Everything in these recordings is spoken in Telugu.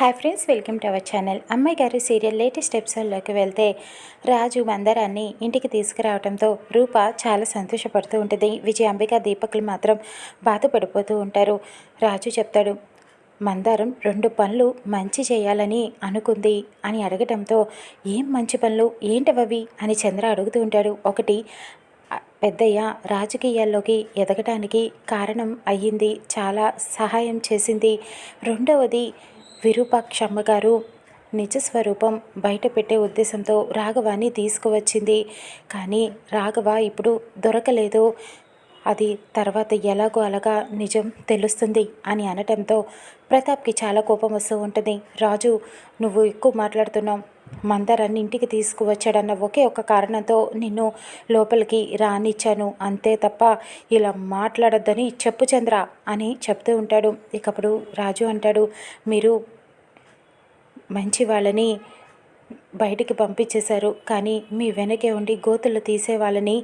Hi friends welcome to our channel అమ్మాయి గారి సీరియల్ లేటెస్ట్ ఎపిసోడ్లోకి వెళ్తే రాజు మందరాన్ని ఇంటికి తీసుకురావడంతో రూప చాలా సంతోషపడుతూ ఉంటుంది. విజయ అంబిక దీపకులు మాత్రం బాధపడిపోతూ ఉంటారు. రాజు చెప్తాడు మందారం రెండు పనులు మంచి చేయాలని అనుకుంది అని అడగటంతో ఏం మంచి పనులు? ఏంటవవి? అని చంద్ర అడుగుతూ ఉంటాడు. ఒకటి పెద్దయ్య రాజకీయాల్లోకి ఎదగటానికి కారణం అయ్యింది చాలా సహాయం చేసింది. రెండవది విరూపాక్షమ్మ గారు నిజ స్వరూపం ఉద్దేశంతో రాఘవాన్ని తీసుకువచ్చింది. కానీ రాఘవ ఇప్పుడు దొరకలేదు. అది తర్వాత ఎలాగో అలాగా నిజం తెలుస్తుంది అని అనటంతో ప్రతాప్కి చాలా కోపం వస్తూ ఉంటుంది. రాజు నువ్వు ఎక్కువ మాట్లాడుతున్నావు. మందరాన్ని ఇంటికి తీసుకువచ్చాడన్న ఒకే ఒక కారణంతో నిన్ను లోపలికి రానిచ్చాను. అంతే తప్ప ఇలా మాట్లాడొద్దని చెప్పు చంద్ర అని చెప్తూ ఉంటాడు. ఇకప్పుడు రాజు అంటాడు మీరు మంచి వాళ్ళని బయటికి పంపించేశారు. కానీ మీ వెనకే ఉండి గోతులు తీసే వాళ్ళని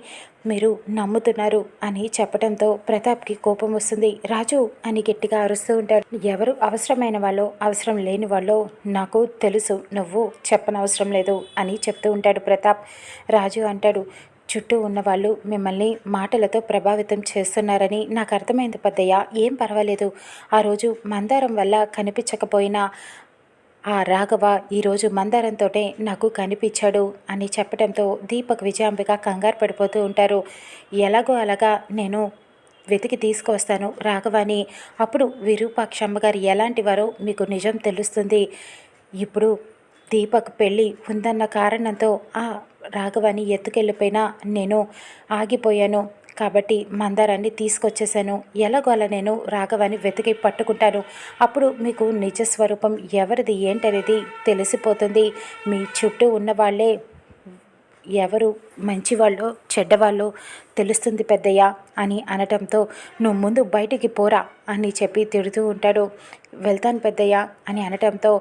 మీరు నమ్ముతున్నారు అని చెప్పడంతో ప్రతాప్కి కోపం వస్తుంది. రాజు అని గట్టిగా అరుస్తూ ఉంటాడు. ఎవరు అవసరమైన వాళ్ళు అవసరం లేని వాళ్ళు నాకు తెలుసు. నువ్వు చెప్పనవసరం లేదు అని చెప్తూ ఉంటాడు ప్రతాప్. రాజు అంటాడు చుట్టూ ఉన్నవాళ్ళు మిమ్మల్ని మాటలతో ప్రభావితం చేస్తున్నారని నాకు అర్థమైంది పెద్దయ్య. ఏం పర్వాలేదు. ఆ రోజు మందారం వల్ల కనిపించకపోయినా ఆ రాఘవ ఈరోజు మందారంతోటే నాకు కనిపించాడు అని చెప్పడంతో దీపక్ విజయాంబిక కంగారు పడిపోతూ ఉంటారు. ఎలాగో అలాగా నేను వెతికి తీసుకువస్తాను రాఘవాని. అప్పుడు విరూపాక్షమ్మ గారు ఎలాంటి వారో మీకు నిజం తెలుస్తుంది. ఇప్పుడు దీపక్ పెళ్ళి ఉందన్న కారణంతో ఆ రాఘవాని ఎత్తుకెళ్ళిపోయినా నేను ఆగిపోయాను. కాబట్టి మందారాన్ని తీసుకొచ్చేసాను ఎలాగోలా నేను రాఘవాన్ని వెతికి పట్టుకుంటాను. అప్పుడు మీకు నిజ స్వరూపం ఎవరిది ఏంటనేది తెలిసిపోతుంది. మీ చుట్టూ ఉన్న వాళ్ళే ఎవరు మంచివాళ్ళు చెడ్డవాళ్ళు తెలుస్తుంది పెద్దయ్య అని అనటంతో నువ్వు ముందు బయటికి పోరా అని చెప్పి తిడుతూ ఉంటాడు. వెళ్తాను పెద్దయ్య అని అనటంతో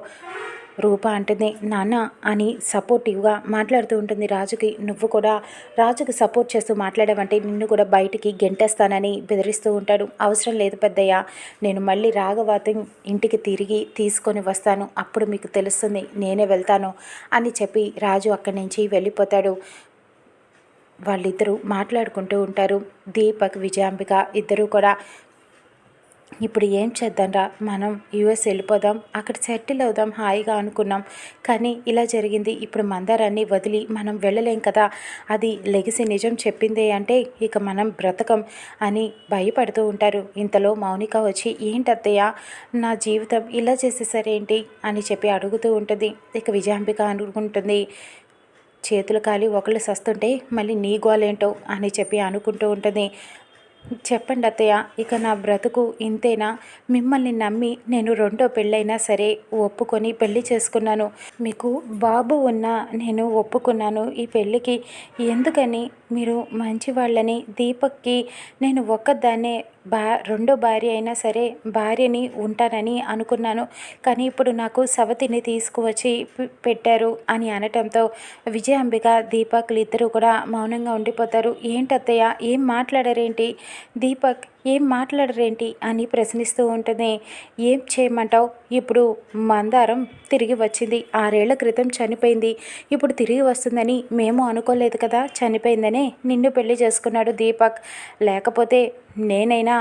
రూప అంటుంది నాన్న అని సపోర్టివ్గా మాట్లాడుతూ ఉంటుంది రాజుకి. నువ్వు కూడా రాజుకి సపోర్ట్ చేస్తూ మాట్లాడమంటే నిన్ను కూడా బయటికి గెంటేస్తానని బెదిరిస్తూ ఉంటాడు. అవసరం లేదు పెద్దయ్య నేను మళ్ళీ రాఘవాతి ఇంటికి తిరిగి తీసుకొని వస్తాను. అప్పుడు మీకు తెలుస్తుంది నేనే వెళ్తాను అని చెప్పి రాజు అక్కడి నుంచి వెళ్ళిపోతాడు. వాళ్ళిద్దరూ మాట్లాడుకుంటూ ఉంటారు. దీపక్ విజయాంబిక ఇద్దరూ కూడా ఇప్పుడు ఏం చేద్దాంరా? మనం యుఎస్ వెళ్ళిపోదాం. అక్కడ సెటిల్ అవుదాం హాయిగా అనుకున్నాం. కానీ ఇలా జరిగింది. ఇప్పుడు మందారాన్ని వదిలి మనం వెళ్ళలేం కదా? అది లెగిసి నిజం చెప్పిందే అంటే ఇక మనం బ్రతకం అని భయపడుతూ ఉంటారు. ఇంతలో మౌనిక వచ్చి ఏంటత్తయ్య నా జీవితం ఇలా చేసేసరేంటి? అని చెప్పి అడుగుతూ ఉంటుంది. ఇక విజయాంబిక అనుకుంటుంది చేతులు కాలి ఒకళ్ళు సస్తుంటే మళ్ళీ నీ గోలేంటో? అని చెప్పి అనుకుంటూ ఉంటుంది. చెప్పండి అత్తయ్య ఇక నా బ్రతుకు ఇంతేనా? మిమ్మల్ని నమ్మి నేను రెండో పెళ్ళైనా సరే ఒప్పుకొని పెళ్ళి చేసుకున్నాను. మీకు బాబు ఉన్నా నేను ఒప్పుకున్నాను. ఈ పెళ్ళికి ఎందుకని? మీరు మంచి వాళ్ళని దీపక్కి నేను ఒక్కదాన్నే బా రెండో భార్య అయినా సరే భార్యని ఉంటానని అనుకున్నాను. కానీ ఇప్పుడు నాకు సవతిని తీసుకువచ్చి పెట్టారు అని అనటంతో విజయాంబిక దీపక్లు ఇద్దరు కూడా మౌనంగా ఉండిపోతారు. ఏంటత్తయ్య? ఏం మాట్లాడారేంటి? దీపక్ ఏం మాట్లాడరేంటి అని ప్రశ్నిస్తూ ఉంటుంది ఏం చేయమంటావు? ఇప్పుడు మందారం తిరిగి వచ్చింది. ఆరేళ్ళ క్రితం చనిపోయింది. ఇప్పుడు తిరిగి వస్తుందని మేము అనుకోలేదు కదా. చనిపోయిందనే నిన్ను పెళ్ళి చేసుకున్నాడు దీపక్. లేకపోతే నేనైనా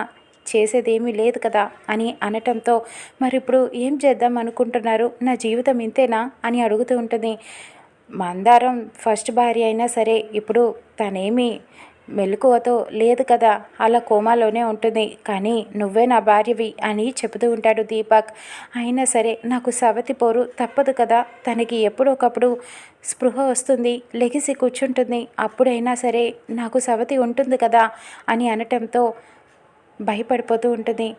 చేసేదేమీ లేదు కదా అని అనటంతో మరి ఇప్పుడు ఏం చేద్దాం అనుకుంటున్నారు? నా జీవితం ఇంతేనా? అని అడుగుతూ ఉంటుంది మందారం ఫస్ట్ భార్య అయినా సరే ఇప్పుడు తనేమి మెలకువతో లేదు కదా అలా కోమాలోనే ఉంటుంది. కానీ నువ్వే నా భార్యవి అని చెబుతూ ఉంటాడు దీపక్. అయినా సరే నాకు సవతి పోరు తప్పదు కదా. తనకి ఎప్పుడొకప్పుడు స్పృహ వస్తుంది లెగిసి కూర్చుంటుంది. అప్పుడైనా సరే నాకు సవతి ఉంటుంది కదా అని అనటంతో భయపడిపోతూ ఉంటుంది.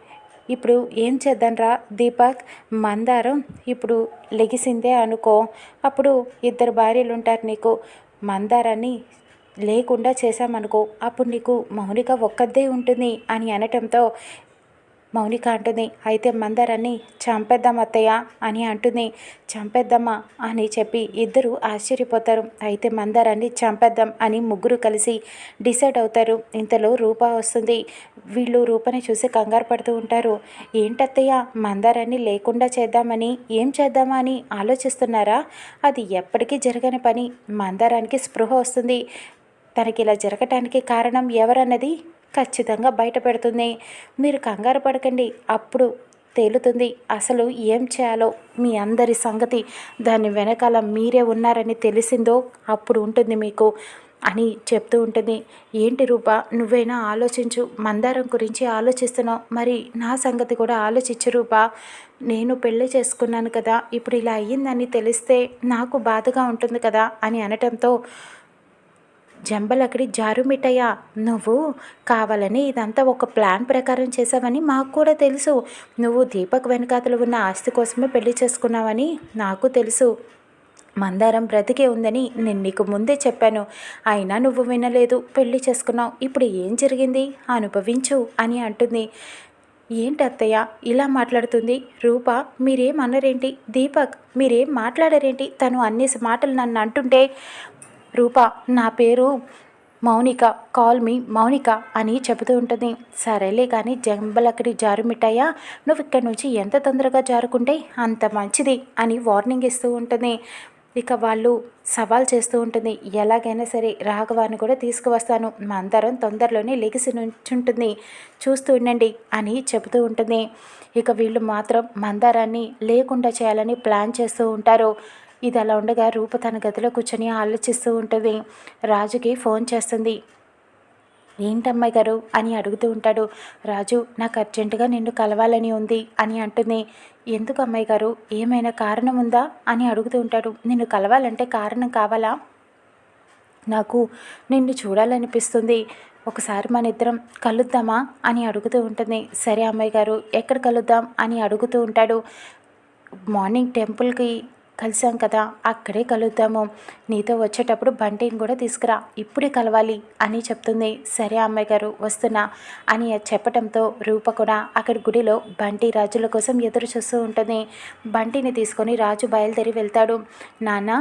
ఇప్పుడు ఏం చేద్దాంరా దీపక్? మందారం? ఇప్పుడు లెగిసిందే అనుకో. అప్పుడు ఇద్దరు భార్యలు ఉంటారు నీకు. మందారాన్ని లేకుండా చేశామనుకో అప్పుడు నీకు మౌనిక ఒక్కదే ఉంటుంది అని అనటంతో మౌనిక అంటుంది అయితే మందారాన్ని చంపేద్దాం అత్తయ్య అని అంటుంది. చంపేద్దామా అని చెప్పి ఇద్దరు ఆశ్చర్యపోతారు. అయితే మందారాన్ని చంపేద్దాం అని ముగ్గురు కలిసి డిసైడ్ అవుతారు. ఇంతలో రూప వస్తుంది. వీళ్ళు రూపని చూసి కంగారు పడుతూ ఉంటారు. ఏంటత్తయ్య మందారాన్ని లేకుండా చేద్దామని ఏం చేద్దామా అని ఆలోచిస్తున్నారా? అది ఎప్పటికీ జరగని పని. మందారానికి స్పృహ వస్తుంది. తనకి ఇలా జరగటానికి కారణం ఎవరన్నది ఖచ్చితంగా బయటపెడుతుంది. మీరు కంగారు పడకండి అప్పుడు తేలుతుంది. అసలు ఏం చేయాలో మీ అందరి సంగతి దాని వెనకాల మీరే ఉన్నారని తెలిసిందో అప్పుడు ఉంటుంది మీకు అని చెప్తూ ఉంటుంది. ఏంటి రూప నువ్వైనా ఆలోచించు మందారం గురించి ఆలోచిస్తున్నావు. మరి నా సంగతి కూడా ఆలోచించు రూప. నేను పెళ్ళి చేసుకున్నాను కదా ఇప్పుడు ఇలా అయ్యిందని తెలిస్తే నాకు బాధగా ఉంటుంది కదా అని అనటంతో జంబలక్కడి జారుమిటయ్య నువ్వు కావాలని ఇదంతా ఒక ప్లాన్ ప్రకారం చేసావని మాకు కూడా తెలుసు. నువ్వు దీపక్ వెనకాతలు ఉన్న ఆస్తి కోసమే పెళ్ళి చేసుకున్నావని నాకు తెలుసు. మందారం బ్రతికే ఉందని నేను నీకు ముందే చెప్పాను. అయినా నువ్వు వినలేదు. పెళ్ళి చేసుకున్నావు. ఇప్పుడు ఏం జరిగింది? అనుభవించు అని అంటుంది. ఏంటి అత్తయ్య? ఇలా మాట్లాడుతుంది. రూప మీరేం అన్నరేంటి దీపక్ మీరేం మాట్లాడారేంటి? తను అన్ని మాటలు నన్ను అంటుంటే రూప నా పేరు మౌనిక కాల్ మీ మౌనిక అని చెబుతూ ఉంటుంది. సరేలే కానీ జంబలక్కడి జారు నువ్వు ఇక్కడి నుంచి ఎంత తొందరగా జారుకుంటే అంత మంచిది అని వార్నింగ్ ఇస్తూ ఉంటుంది. ఇక వాళ్ళు సవాల్ చేస్తూ ఉంటుంది. ఎలాగైనా సరే రాఘవాన్ని కూడా తీసుకువస్తాను. మందరం తొందరలోనే లెగిసి నుంచుంటుంది. చూస్తూ ఉండండి అని చెబుతూ ఉంటుంది. ఇక వీళ్ళు మాత్రం మందారాన్ని లేకుండా చేయాలని ప్లాన్ చేస్తూ ఉంటారు. ఇది అలా ఉండగా రూప తన గదిలో కూర్చొని ఆలోచిస్తూ ఉంటుంది. రాజుకి ఫోన్ చేస్తుంది. ఏంటమ్మాయి గారు? అని అడుగుతూ ఉంటాడు. రాజు నాకు అర్జెంటుగా నిన్ను కలవాలని ఉంది అని అంటుంది. ఎందుకు అమ్మాయి గారు? ఏమైనా కారణం ఉందా? అని అడుగుతూ ఉంటాడు. నిన్ను కలవాలంటే కారణం కావాలా? నాకు నిన్ను చూడాలనిపిస్తుంది. ఒకసారి మన ఇద్దరం కలుద్దామా? అని అడుగుతూ ఉంటుంది. సరే అమ్మాయి గారు ఎక్కడ కలుద్దాం? అని అడుగుతూ ఉంటాడు. మార్నింగ్ టెంపుల్కి కలిసాం కదా అక్కడే కలుద్దాము. నీతో వచ్చేటప్పుడు బంటిని కూడా తీసుకురా ఇప్పుడే కలవాలి అని చెప్తుంది. సరే అమ్మాయి గారు వస్తున్నా అని చెప్పడంతో రూప కూడా అక్కడ గుడిలో బంటి రాజుల కోసం ఎదురు చూస్తూ ఉంటుంది. బంటిని తీసుకొని రాజు బయలుదేరి వెళ్తాడు. నాన్న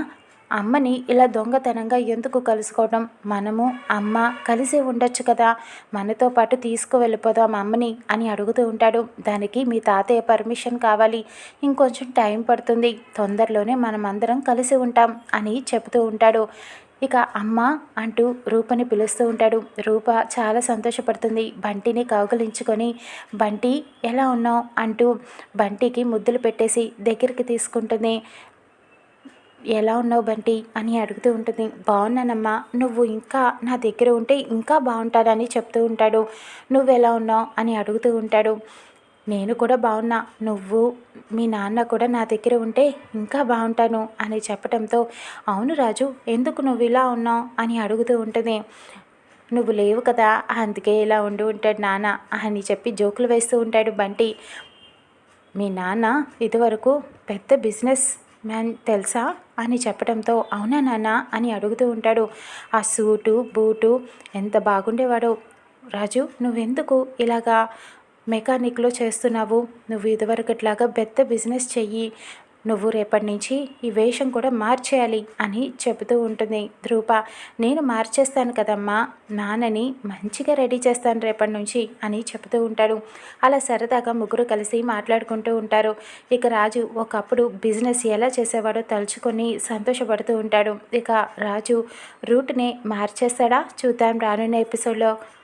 అమ్మని ఇలా దొంగతనంగా ఎందుకు కలుసుకోవడం? మనము అమ్మ కలిసి ఉండొచ్చు కదా. మనతో పాటు తీసుకువెళ్ళిపోదాం అమ్మని అని అడుగుతూ ఉంటాడు. దానికి మీ తాతయ్య పర్మిషన్ కావాలి. ఇంకొంచెం టైం పడుతుంది. తొందరలోనే మనం అందరం కలిసి ఉంటాం అని చెబుతూ ఉంటాడు. ఇక అమ్మ అంటూ రూపని పిలుస్తూ ఉంటాడు. రూప చాలా సంతోషపడుతుంది. బంటిని కౌగలించుకొని బంటి ఎలా ఉన్నావు? అంటూ బంటికి ముద్దులు పెట్టేసి దగ్గరికి తీసుకుంటుంది. ఎలా ఉన్నావు బంటి అని అడుగుతూ ఉంటుంది. బాగున్నానమ్మా. నువ్వు ఇంకా నా దగ్గర ఉంటే ఇంకా బాగుంటానని చెప్తూ ఉంటాడు. నువ్వు ఎలా ఉన్నావు అని అడుగుతూ ఉంటాడు. నేను కూడా బాగున్నా. నువ్వు మీ నాన్న కూడా నా దగ్గర ఉంటే ఇంకా బాగుంటాను అని చెప్పడంతో అవును రాజు ఎందుకు నువ్వు ఇలా ఉన్నావు? అని అడుగుతూ ఉంటుంది. నువ్వు లేవు కదా అందుకే ఇలా ఉండి ఉంటాడు నాన్న అని చెప్పి జోకులు వేస్తూ ఉంటాడు బంటి. మీ నాన్న ఇదివరకు పెద్ద బిజినెస్ మ్యాన్ తెలుసా? అని చెప్పడంతో అవునా నాన్న? అని అడుగుతూ ఉంటాడు. ఆ సూటు బూటు ఎంత బాగుండేవాడో. రాజు నువ్వెందుకు ఇలాగా మెకానిక్లో చేస్తున్నావు? నువ్వు ఇదివరకట్లాగా పెద్ద బిజినెస్ చెయ్యి. నువ్వు రేపటి నుంచి ఈ వేషం కూడా మార్చేయాలి అని చెబుతూ ఉంటుంది ధ్రూప నేను మార్చేస్తాను కదమ్మా నాన్నని మంచిగా రెడీ చేస్తాను రేపటి నుంచి అని చెబుతూ ఉంటాడు. అలా సరదాగా ముగ్గురు కలిసి మాట్లాడుకుంటూ ఉంటారు. ఇక రాజు ఒకప్పుడు బిజినెస్ ఎలా చేసేవాడో తలుచుకొని సంతోషపడుతూ ఉంటాడు. ఇక రాజు రూట్ని మార్చేస్తాడా? చూద్దాం రానున్న ఎపిసోడ్లో.